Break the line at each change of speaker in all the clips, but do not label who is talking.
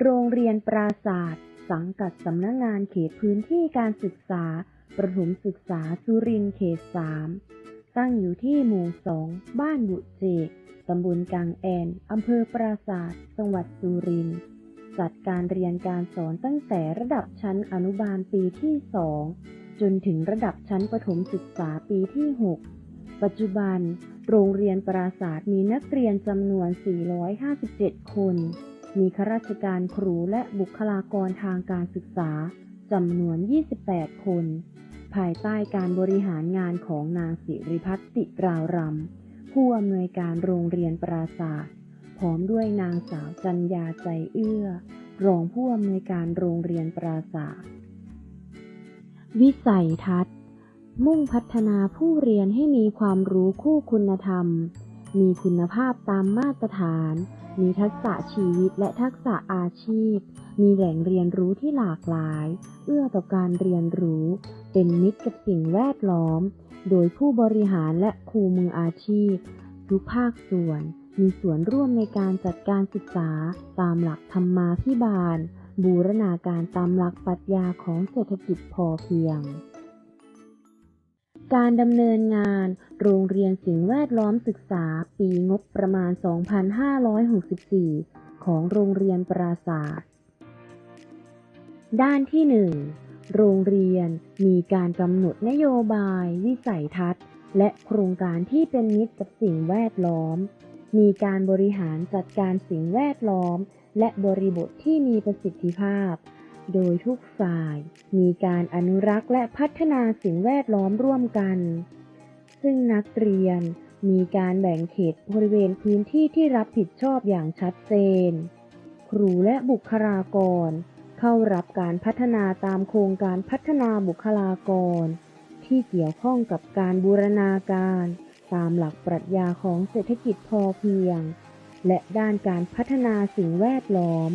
โรงเรียนปราศาสตร์ สังกัดสำนักงานเขตพื้นที่การศึกษา ประถมศึกษาสุรินทร์เขต3ตั้งอยู่ที่หมู่2บ้านบุเจกตำบลกางแอนอำเภอปราศาสตร์จังหวัดสุรินทร์จัดการเรียนการสอนตั้งแต่ระดับชั้นอนุบาลปีที่2จนถึงระดับชั้นประถมศึกษาปีที่ 6 ปัจจุบัน โรงเรียนปราศาสตร์มีนักเรียนจำนวน 457 คน มีข้าราชการครูและบุคลากรทางการศึกษาจำนวน 28 คน ภายใต้การบริหารงานของนางสิริพัฒน์ติราวรำผู้อำนวยการโรงเรียนปราศาสตร์พร้อมด้วยนางสาวจัญญาใจเอื้อ รองผู้อำนวยการโรงเรียนปราศาสตร์วิสัยทัศน์ มุ่งพัฒนาผู้เรียนให้มีความรู้คู่คุณธรรม มีคุณภาพตามมาตรฐาน มีทักษะชีวิตและทักษะอาชีพ มีแหล่งเรียนรู้ที่หลากหลาย เอื้อต่อการเรียนรู้ เป็นมิตรกับสิ่งแวดล้อม โดยผู้บริหารและครูมืออาชีพ ทุกภาคส่วน มีส่วนร่วมในการจัดการศึกษาตามหลักธรรมาภิบาล บูรณาการตามหลักปรัชญาของเศรษฐกิจพอเพียง การดำเนินงาน โรงเรียนสิ่งแวดล้อมศึกษา ปีงบประมาณ 2564 ของโรงเรียนปราศาสตร์ด้านที่ 1 โรงเรียนมีการกำหนดนโยบาย วิสัยทัศน์ และโครงการที่เป็นมิตรกับสิ่งแวดล้อม มีการบริหารจัดการสิ่งแวดล้อม และบริบทที่มีประสิทธิภาพ โดยทุกฝ่ายมีการอนุรักษ์และพัฒนาสิ่งแวดล้อมร่วมกัน ซึ่งนักเรียนมีการแบ่งเขตบริเวณพื้นที่ที่รับผิดชอบอย่างชัดเจน ครูและบุคลากร เข้ารับการพัฒนาตามโครงการพัฒนาบุคลากร ที่เกี่ยวข้องกับการบูรณาการ ตามหลักปรัชญาของเศรษฐกิจพอเพียง และด้านการพัฒนาสิ่งแวดล้อม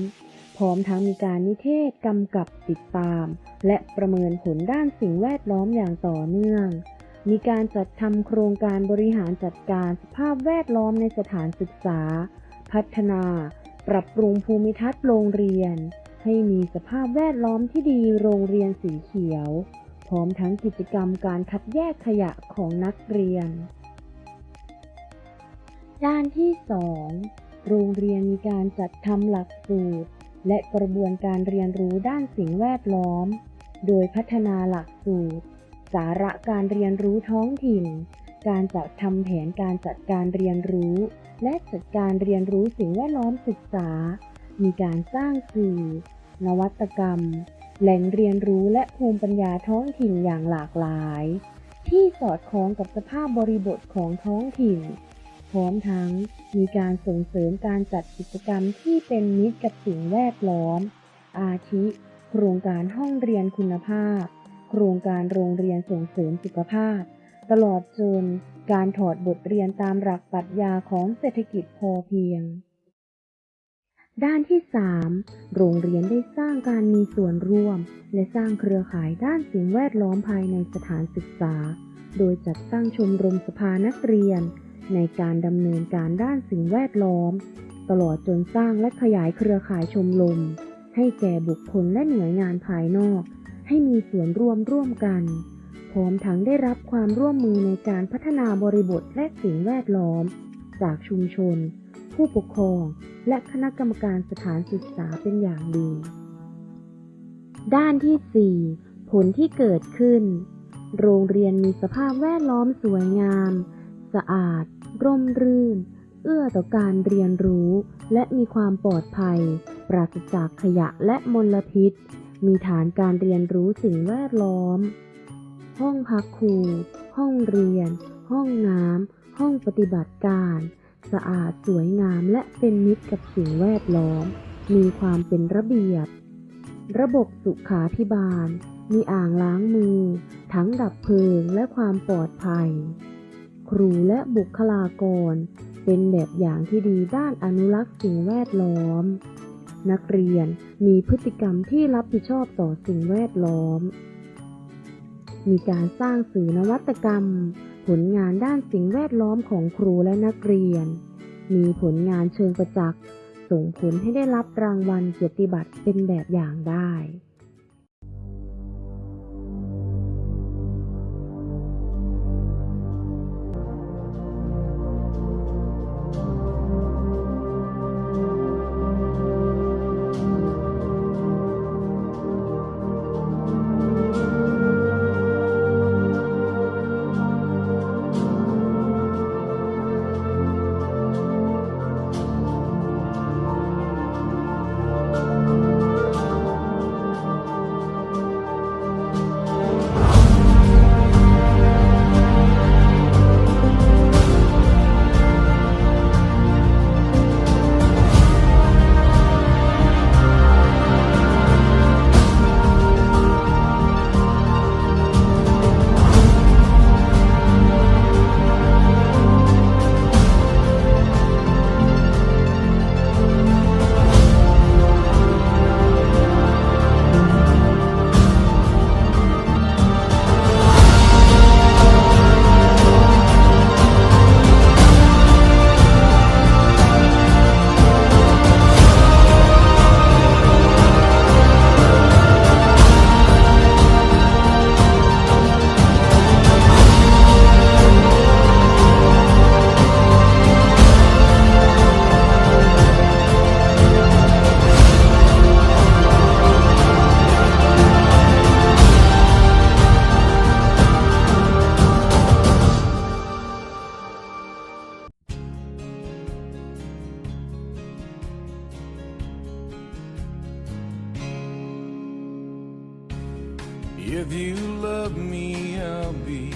พร้อมทั้งมีการนิเทศกำกับติดตาม และประเมินผลด้านสิ่งแวดล้อมอย่างต่อเนื่อง มีการจัดทำโครงการบริหารจัดการสภาพแวดล้อมในสถานศึกษา พัฒนา ปรับปรุงภูมิทัศน์โรงเรียน ให้มีสภาพแวดล้อมที่ดีโรงเรียนสีเขียว พร้อมทั้งกิจกรรมการคัดแยกขยะของนักเรียน ด้านที่ 2 โรงเรียนมีการจัดทำหลักสูตร และกระบวนการเรียนรู้ด้านสิ่งแวดล้อม โดยพัฒนาหลักสูตร สาระการเรียนรู้ท้องถิ่น การจัดทำแผนการจัดการเรียนรู้ และจัดการเรียนรู้สิ่งแวดล้อมศึกษา มีการสร้างสื่อ นวัตกรรม แหล่งเรียนรู้และภูมิปัญญาท้องถิ่นอย่างหลากหลาย ที่สอดคล้องกับสภาพบริบทของท้องถิ่น พร้อมทั้งมีการส่งเสริมการจัดกิจกรรมที่เป็นมิตรกับสิ่งแวดล้อม อาทิ โครงการห้องเรียนคุณภาพ โครงการโรงเรียนส่งเสริมสุขภาพ ตลอดจนการถอดบทเรียนตามหลักปรัชญาของเศรษฐกิจพอเพียง ด้านที่ 3 โรงเรียนได้สร้างการมีส่วนร่วม และสร้างเครือข่ายด้านสิ่งแวดล้อมภายในสถานศึกษา โดยจัดตั้งชมรมสภานักเรียน ในการดำเนินการด้านสิ่งแวดล้อม ตลอดจนสร้างและขยายเครือข่ายชมรมให้แก่บุคคลและหน่วยงานภายนอก ให้มีส่วนร่วมร่วมกัน พร้อมทั้งได้รับความร่วมมือในการพัฒนาบริบทและสิ่งแวดล้อม จากชุมชน ผู้ปกครอง และคณะกรรมการสถานศึกษาเป็นอย่างดี ด้านที่ 4 ผลที่เกิดขึ้น โรงเรียนมีสภาพแวดล้อมสวยงาม สะอาด ร่มรื่น เอื้อต่อการเรียนรู้ และมีความปลอดภัย ปราศจากขยะและมลพิษ มีฐานการเรียนรู้สิ่งแวดล้อม ห้องพักครู ห้องเรียน ห้องน้ำ ห้องปฏิบัติการ สะอาดสวยงามและเป็นมิตรกับสิ่งแวดล้อม มีความเป็นระเบียบ ระบบสุขาภิบาล มีอ่างล้างมือ ทั้งดับเพลิงและความปลอดภัย ครูและบุคลากร เป็นแบบอย่างที่ดีด้านอนุรักษ์สิ่งแวดล้อม นักเรียนมีพฤติกรรมที่รับผิดชอบต่อสิ่งแวดล้อม มีการสร้างสื่อนวัตกรรม ผลงานด้านสิ่งแวดล้อมของครูและนักเรียน มีผลงานเชิงประจักษ์ ส่งผลให้ได้รับรางวัลเกียรติบัตรเป็นแบบอย่างได้
If you love me, I'll be